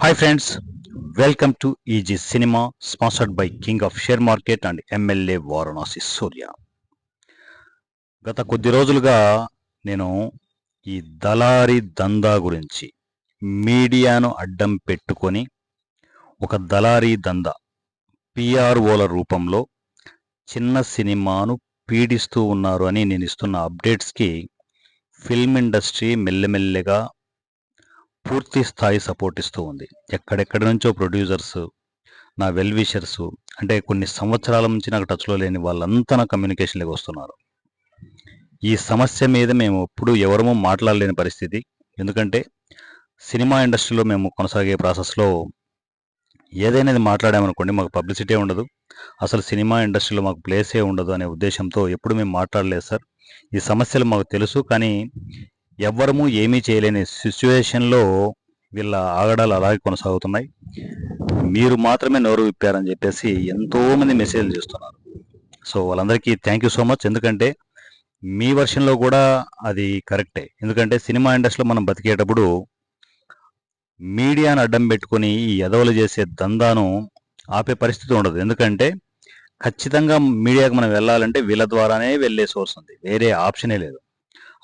Hi friends welcome to easy cinema sponsored by king of share market and MLA Varanasi Surya గత కొద్ది రోజులుగా నేను ఈ దళారి దందా గురించి మీడియాను అడ్డం పెట్టుకొని ఒక దళారీ దందా పిఆర్ఓల రూపంలో చిన్న సినిమాను పీడిస్తూ ఉన్నారు అని నేను ఇస్తున్న అప్డేట్స్కి ఫిల్మ్ ఇండస్ట్రీ మెల్లమెల్లగా పూర్తి స్థాయి సపోర్ట్ ఇస్తూ ఉంది. ఎక్కడెక్కడి నుంచో ప్రొడ్యూసర్స్ నా వెల్ విషర్స్ అంటే కొన్ని సంవత్సరాల నుంచి నాకు టచ్లో లేని వాళ్ళంతా నా కమ్యూనికేషన్లోకి వస్తున్నారు. ఈ సమస్య మీద మేము ఎప్పుడు ఎవరమూ మాట్లాడలేని పరిస్థితి. ఎందుకంటే సినిమా ఇండస్ట్రీలో మేము కొనసాగే ప్రాసెస్లో ఏదైనా మాట్లాడామనుకోండి మాకు పబ్లిసిటీ ఉండదు. అసలు సినిమా ఇండస్ట్రీలో మాకు ప్లేసే ఉండదు అనే ఉద్దేశంతో ఎప్పుడు మేము మాట్లాడలేదు సార్. ఈ సమస్యలు మాకు తెలుసు కానీ ఎవ్వరము ఏమీ చేయలేని సిచ్యువేషన్లో వీళ్ళ ఆగడాలు అలాగే కొనసాగుతున్నాయి. మీరు మాత్రమే నోరు విప్పారని చెప్పేసి ఎంతోమంది మెసేజ్లు చేస్తున్నారు. సో వాళ్ళందరికీ థ్యాంక్ యూ సో మచ్ ఎందుకంటే మీ వర్షన్లో కూడా అది కరెక్టే ఎందుకంటే సినిమా ఇండస్ట్రీలో మనం బతికేటప్పుడు మీడియాను అడ్డం పెట్టుకొని ఈ ఎదవలు చేసే దందాను ఆపే పరిస్థితి ఉండదు. ఎందుకంటే ఖచ్చితంగా మీడియాకు మనం వెళ్ళాలంటే వీళ్ళ ద్వారానే వెళ్ళే సోర్స్ ఉంది. వేరే ఆప్షనే లేదు.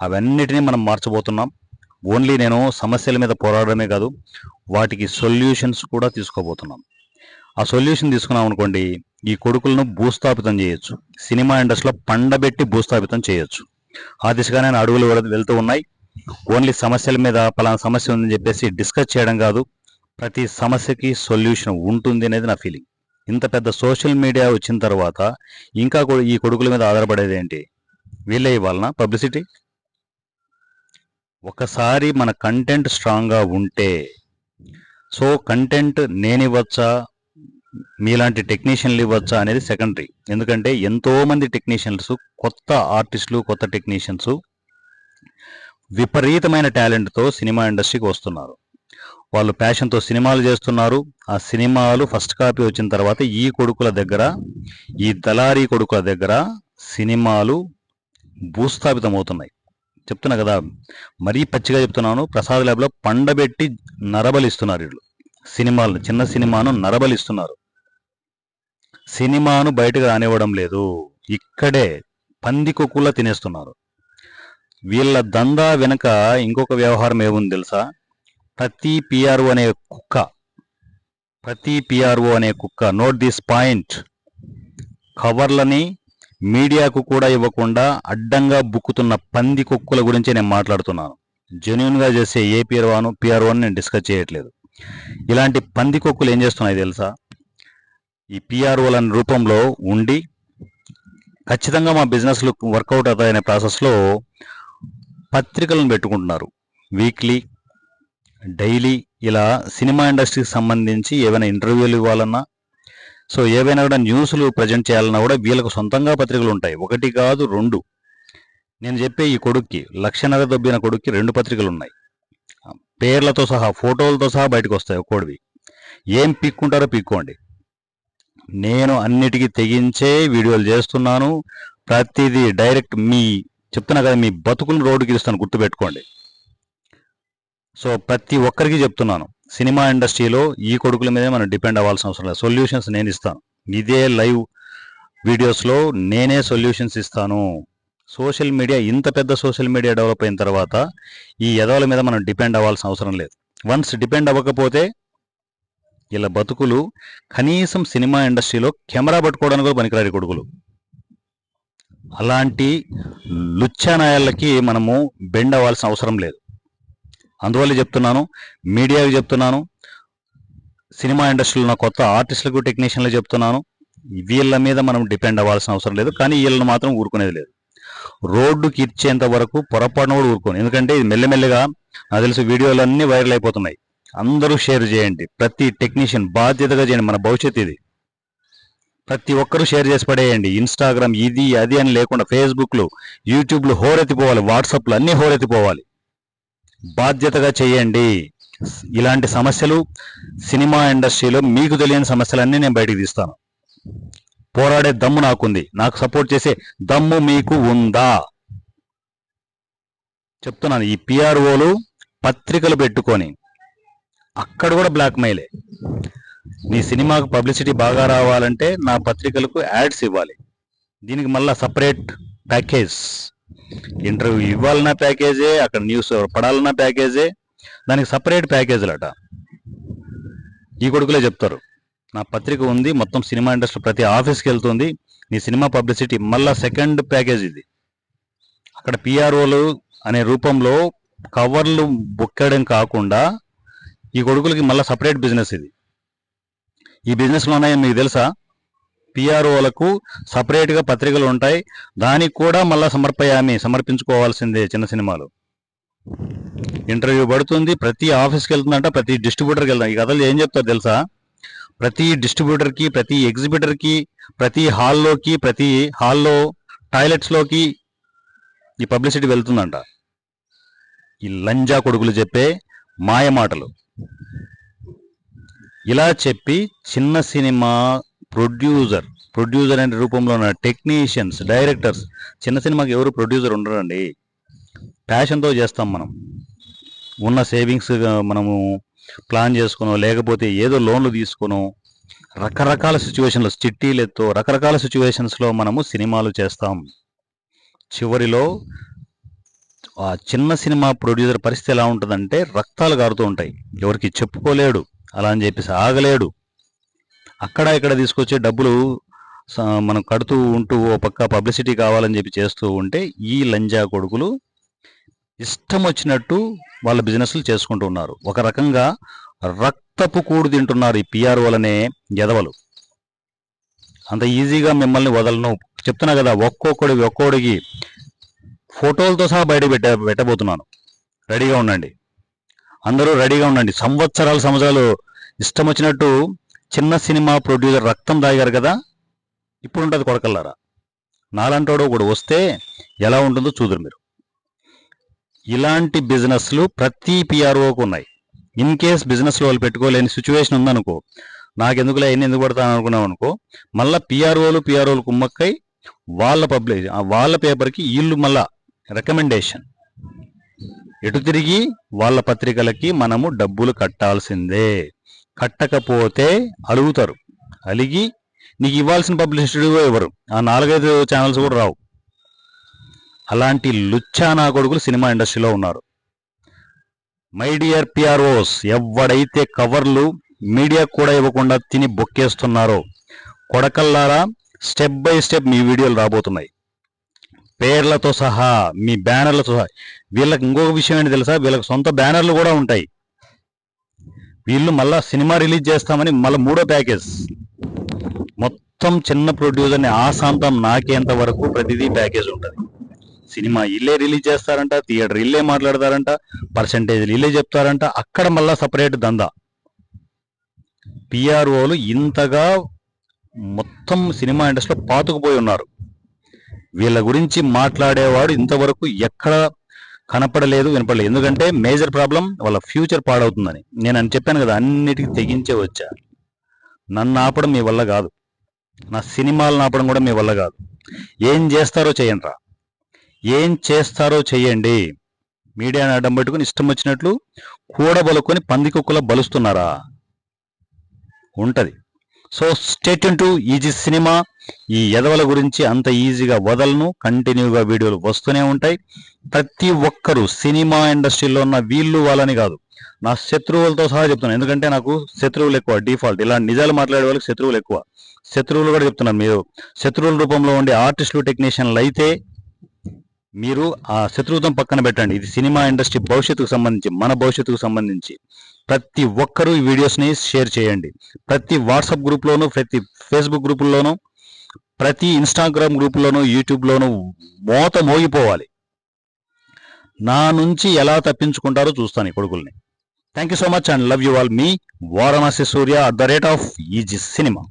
అవన్నిటినీ మనం మార్చబోతున్నాం. ఓన్లీ నేను సమస్యల మీద పోరాడమే కాదు వాటికి సొల్యూషన్స్ కూడా తీసుకోబోతున్నాం. ఆ సొల్యూషన్ తీసుకున్నాం అనుకోండి ఈ కొడుకులను భూస్థాపితం చేయొచ్చు. సినిమా ఇండస్ట్రీలో పండబెట్టి భూస్థాపితం చేయొచ్చు. ఆ దిశగానే అడుగులు వెళ్తూ ఉన్నాయి. ఓన్లీ సమస్యల మీద పలానా సమస్య ఉందని చెప్పేసి డిస్కస్ చేయడం కాదు ప్రతి సమస్యకి సొల్యూషన్ ఉంటుంది అనేది నా ఫీలింగ్. ఇంత పెద్ద సోషల్ మీడియా వచ్చిన తర్వాత ఇంకా ఈ కొడుకుల మీద ఆధారపడేది ఏంటి? వీళ్ళే ఇవ్వాలనా పబ్లిసిటీ? ఒకసారి మన కంటెంట్ స్ట్రాంగ్గా ఉంటే సో కంటెంట్ నేను ఇవ్వచ్చా మీలాంటి టెక్నీషియన్లు ఇవ్వచ్చా అనేది సెకండరీ. ఎందుకంటే ఎంతోమంది టెక్నీషియన్స్ కొత్త ఆర్టిస్టులు కొత్త టెక్నీషియన్స్ విపరీతమైన టాలెంట్తో సినిమా ఇండస్ట్రీకి వస్తున్నారు. వాళ్ళు ప్యాషన్తో సినిమాలు చేస్తున్నారు. ఆ సినిమాలు ఫస్ట్ కాపీ వచ్చిన తర్వాత ఈ కొడుకుల దగ్గర ఈ దళారీ కొడుకుల దగ్గర సినిమాలు భూస్థాపితం అవుతున్నాయి చెప్తున్నా కదా మరీ పచ్చిగా చెప్తున్నాను ప్రసాద్ ల్యాబ్లో పండబెట్టి నరబలిస్తున్నారు వీళ్ళు. సినిమాలను చిన్న సినిమాను నరబలిస్తున్నారు. సినిమాను బయటకు రానివ్వడం లేదు ఇక్కడే పందికొక్కులా తినేస్తున్నారు. వీళ్ళ దందా వెనుక ఇంకొక వ్యవహారం ఏముంది తెలుసా? ప్రతి పిఆర్ఓ అనే కుక్క ప్రతి పిఆర్ఓ అనే కుక్క నోట్ దిస్ పాయింట్ కవర్లని మీడియాకు కూడా ఇవ్వకుండా అడ్డంగా బుక్కుతున్న పంది కుక్కల గురించి నేను మాట్లాడుతున్నాను. జెన్యున్గా చేసే ఏ పిఆర్ఓను పిఆర్ఓని నేను డిస్కస్ చేయట్లేదు. ఇలాంటి పంది కుక్కలు ఏం చేస్తున్నాయి తెలుసా? ఈ పిఆర్ఓల రూపంలో ఉండి ఖచ్చితంగా మా బిజినెస్లు వర్కౌట్ అవుతాయనే ప్రాసెస్లో పత్రికలను పెట్టుకుంటున్నారు. వీక్లీ డైలీ ఇలా సినిమా ఇండస్ట్రీకి సంబంధించి ఏవైనా ఇంటర్వ్యూలు ఇవ్వాలన్నా సో ఏవైనా కూడా న్యూస్లు ప్రజెంట్ చేయాలన్నా కూడా వీళ్ళకు సొంతంగా పత్రికలు ఉంటాయి. ఒకటి కాదు రెండు. నేను చెప్పే ఈ కొడుక్కి లక్షణర దొబ్బిన కొడుక్కి రెండు పత్రికలు ఉన్నాయి. పేర్లతో సహా ఫోటోలతో సహా బయటకు వస్తాయి ఒక్కోడివి ఏం పిక్కుంటారో పిక్కోండి. నేను అన్నిటికీ తెగించే వీడియోలు చేస్తున్నాను. ప్రతిదీ డైరెక్ట్ మీ చెప్తున్నా కదా మీ బతుకులు రోడ్డుకి ఇస్తాను గుర్తుపెట్టుకోండి. సో ప్రతి ఒక్కరికి చెప్తున్నాను. సినిమా ఇండస్ట్రీలో ఈ కొడుకుల మీదే మనం డిపెండ్ అవ్వాల్సిన అవసరం లేదు. సొల్యూషన్స్ నేను ఇస్తాను. ఇదే లైవ్ వీడియోస్లో నేనే సొల్యూషన్స్ ఇస్తాను. సోషల్ మీడియా ఇంత పెద్ద సోషల్ మీడియా డెవలప్ అయిన తర్వాత ఈ ఎదవల మీద మనం డిపెండ్ అవ్వాల్సిన అవసరం లేదు. వన్స్ డిపెండ్ అవ్వకపోతే ఇలా బతుకులు కనీసం సినిమా ఇండస్ట్రీలో కెమెరా పట్టుకోవడానికి కూడా పనికిరాని కొడుకులు. అలాంటి లుచ్చానాయాలకి మనము బెండ్ అవ్వాల్సిన అవసరం లేదు. అందువల్ల చెప్తున్నాను మీడియాకి చెప్తున్నాను సినిమా ఇండస్ట్రీలో ఉన్న కొత్త ఆర్టిస్టులకు టెక్నీషియన్లు చెప్తున్నాను వీళ్ళ మీద మనం డిపెండ్ అవ్వాల్సిన అవసరం లేదు కానీ వీళ్ళని మాత్రం ఊరుకునేది లేదు. రోడ్డుకి ఇచ్చేంత వరకు పొరపాటున కూడా ఊరుకోను. ఎందుకంటే ఇది మెల్లమెల్లగా నాకు తెలుసు వీడియోలు అన్నీ వైరల్ అయిపోతున్నాయి. అందరూ షేర్ చేయండి. ప్రతి టెక్నీషియన్ బాధ్యతగా చేయండి. మన భవిష్యత్తు ఇది. ప్రతి ఒక్కరూ షేర్ చేసి పడేయండి. ఇన్స్టాగ్రామ్ ఇది అది అని లేకుండా ఫేస్బుక్లు యూట్యూబ్లు హోరెత్తిపోవాలి. వాట్సాప్లు అన్నీ హోరెత్తిపోవాలి. బాధ్యతగా చేయండి. ఇలాంటి సమస్యలు సినిమా ఇండస్ట్రీలో మీకు తెలియని సమస్యలన్నీ నేను బయటికి తీస్తాను. పోరాడే దమ్ము నాకుంది. నాకు సపోర్ట్ చేసే దమ్ము మీకు ఉందా? చెప్తున్నాను. ఈ పిఆర్ఓలు పత్రికలు పెట్టుకొని అక్కడ కూడా బ్లాక్ మెయిలే నీ సినిమాకు పబ్లిసిటీ బాగా రావాలంటే నా పత్రికలకు యాడ్స్ ఇవ్వాలి. దీనికి మళ్ళా సపరేట్ ప్యాకేజ్. ఇంటర్వ్యూ ఇవ్వాలన్న ప్యాకేజే అక్కడ న్యూస్ పడాలన్న ప్యాకేజే దానికి సపరేట్ ప్యాకేజీలట. ఈ కొడుకులే చెప్తారు నా పత్రిక ఉంది మొత్తం సినిమా ఇండస్ట్రీ ప్రతి ఆఫీస్కి వెళ్తుంది నీ సినిమా పబ్లిసిటీ మళ్ళా సెకండ్ ప్యాకేజ్ ఇది. అక్కడ పిఆర్ఓలు అనే రూపంలో కవర్లు బొక్కడం కాకుండా ఈ కొడుకులకి మళ్ళీ సపరేట్ బిజినెస్ ఇది. ఈ బిజినెస్లో ఉన్నాయని మీకు తెలుసా? పిఆర్ఓలకు సపరేట్గా పత్రికలు ఉంటాయి. దానికి కూడా మళ్ళీ సమర్పయామి సమర్పించుకోవాల్సిందే చిన్న సినిమాలు. ఇంటర్వ్యూ పడుతుంది ప్రతి ఆఫీస్కి వెళ్తుందంట ప్రతి డిస్ట్రిబ్యూటర్కి వెళ్తాం ఈ కథలు ఏం చెప్తారు తెలుసా? ప్రతి డిస్ట్రిబ్యూటర్కి ప్రతి ఎగ్జిబిటర్కి ప్రతి హాల్లోకి ప్రతి హాల్లో టాయిలెట్స్లోకి ఈ పబ్లిసిటీ వెళ్తుందంట. ఈ లంజా కొడుకులు చెప్పే మాయ మాటలు. ఇలా చెప్పి చిన్న సినిమా ప్రొడ్యూసర్. ప్రొడ్యూసర్ అనే రూపంలో ఉన్న టెక్నీషియన్స్ డైరెక్టర్స్. చిన్న సినిమాకి ఎవరు ప్రొడ్యూసర్ ఉండరండి. ప్యాషన్తో చేస్తాం మనం. ఉన్న సేవింగ్స్ మనము ప్లాన్ చేసుకునో లేకపోతే ఏదో లోన్లు తీసుకునో రకరకాల సిచ్యువేషన్లో చిట్టీలెత్తో రకరకాల సిచ్యువేషన్స్లో మనము సినిమాలు చేస్తాం. చివరిలో ఆ చిన్న సినిమా ప్రొడ్యూసర్ పరిస్థితి ఎలా ఉంటుందంటే రక్తాలు కారుతూ ఉంటాయి. ఎవరికి చెప్పుకోలేడు. అలా అని చెప్పేసి ఆగలేడు. అక్కడ ఇక్కడ తీసుకొచ్చే డబ్బులు మనం కడుతూ ఉంటూ ఓ పక్క పబ్లిసిటీ కావాలని చెప్పి చేస్తూ ఉంటే ఈ లంజా కొడుకులు ఇష్టం వచ్చినట్టు వాళ్ళ బిజినెస్లు చేసుకుంటూ ఉన్నారు. ఒక రకంగా రక్తపు కూడు తింటున్నారు ఈ పిఆర్ఓలనే ఎదవలు అంత ఈజీగా మిమ్మల్ని వదలను. చెప్తున్నా కదా ఒక్కొక్కడి ఒక్కోడికి ఫోటోలతో సహా బయట పెట్ట పెట్టబోతున్నాను. రెడీగా ఉండండి. అందరూ రెడీగా ఉండండి. సంవత్సరాలు సంవత్సరాలు ఇష్టం వచ్చినట్టు చిన్న సినిమా ప్రొడ్యూసర్ రక్తం దాగారు కదా ఇప్పుడు ఉంటుంది కొడకల్లారా? నాలంటోడు ఒకడు వస్తే ఎలా ఉంటుందో చూదురు మీరు. ఇలాంటి బిజినెస్లు ప్రతి పిఆర్ఓకు ఉన్నాయి. ఇన్ కేస్ బిజినెస్లో వాళ్ళు పెట్టుకోలేని సిచ్యువేషన్ ఉందనుకో నాకెందుకులే ఎన్ని ఎందుకు పడతాను అనుకున్నాం అనుకో మళ్ళీ పిఆర్ఓలు పిఆర్ఓలు కుమ్మక్కై వాళ్ళ పబ్లిక్ వాళ్ళ పేపర్కి వీళ్ళు మళ్ళా రికమెండేషన్ ఎటు తిరిగి వాళ్ళ పత్రికలకి మనము డబ్బులు కట్టాల్సిందే. కట్టకపోతే అలుగుతారు అలిగి నీకు ఇవ్వాల్సిన పబ్లిసిటీ ఇవ్వరు. ఆ నాలుగైదు ఛానల్స్ కూడా రావు. అలాంటి లుచ్చానా కొడుకులు సినిమా ఇండస్ట్రీలో ఉన్నారు. మై డియర్ పిఆర్ఓస్ ఎవడైతే కవర్లు మీడియా కూడా ఇవ్వకుండా తిని బొక్కేస్తున్నారో కొడకల్లారా స్టెప్ బై స్టెప్ మీ వీడియోలు రాబోతున్నాయి. పేర్లతో సహా మీ బ్యానర్లతో సహా. వీళ్ళకి ఇంకొక విషయం ఏంటి తెలుసా? వీళ్ళకి సొంత బ్యానర్లు కూడా ఉంటాయి. వీళ్ళు మళ్ళా సినిమా రిలీజ్ చేస్తామని మళ్ళీ మూడో ప్యాకేజ్. మొత్తం చిన్న ప్రొడ్యూసర్ని ఆశాంతం నాకేంత వరకు ప్రతిదీ ప్యాకేజ్ ఉంటుంది. సినిమా ఇల్లే రిలీజ్ చేస్తారంట థియేటర్ ఇల్లే మాట్లాడతారంట పర్సంటేజ్లు ఇల్లే చెప్తారంట అక్కడ మళ్ళా సపరేట్ దందా. పిఆర్ఓలు ఇంతగా మొత్తం సినిమా ఇండస్ట్రీలో పాతుకుపోయి ఉన్నారు. వీళ్ళ గురించి మాట్లాడేవాడు ఇంతవరకు ఎక్కడ కనపడలేదు వినపడలేదు. ఎందుకంటే మేజర్ ప్రాబ్లం వాళ్ళ ఫ్యూచర్ పాడవుతుందని. నేను అని చెప్పాను కదా అన్నిటికీ తెగించే వచ్చా. నన్ను ఆపడం మీ వల్ల కాదు. నా సినిమాలను ఆపడం కూడా మీ వల్ల కాదు. ఏం చేస్తారో చేయండి రా. ఏం చేస్తారో చేయండి. మీడియాని అడ్డం పెట్టుకుని ఇష్టం వచ్చినట్లు కూడబలుకొని పంది కుక్కల బలుస్తున్నారా? ఉంటుంది. So state to easy cinema ఈ ఎదవల గురించి అంత ఈజీగా వదలను కంటిన్యూగా వీడియోలు వస్తూనే ఉంటాయి. ప్రతి ఒక్కరూ సినిమా ఇండస్ట్రీలో ఉన్న వీళ్ళు వాళ్ళని కాదు. నా శత్రువులతో సహా చెప్తున్నాను ఎందుకంటే నాకు శత్రువులు ఎక్కువ డిఫాల్ట్ ఇలా నిజాలు మాట్లాడే వాళ్ళకి శత్రువులు ఎక్కువ. శత్రువులు కూడా చెప్తున్నాను మీరు. శత్రువుల రూపంలో ఉండే ఆర్టిస్టులు టెక్నీషియన్లు అయితే మీరు ఆ శత్రుత్వం పక్కన పెట్టండి. ఇది సినిమా ఇండస్ట్రీ భవిష్యత్తుకు సంబంధించి మన భవిష్యత్తుకు సంబంధించి ప్రతి ఒక్కరూ ఈ వీడియోస్ని షేర్ చేయండి. ప్రతి వాట్సాప్ గ్రూప్లోను ప్రతి ఫేస్బుక్ గ్రూపుల్లోనూ ప్రతి ఇన్స్టాగ్రామ్ గ్రూపుల్లోనూ యూట్యూబ్లోనూ మోత మోగిపోవాలి. నా నుంచి ఎలా తప్పించుకుంటారో చూస్తాను ఈ కొడుకుల్ని. Thank you so much and love you all me Varanasi Surya at the rate of easy cinema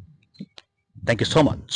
thank you so much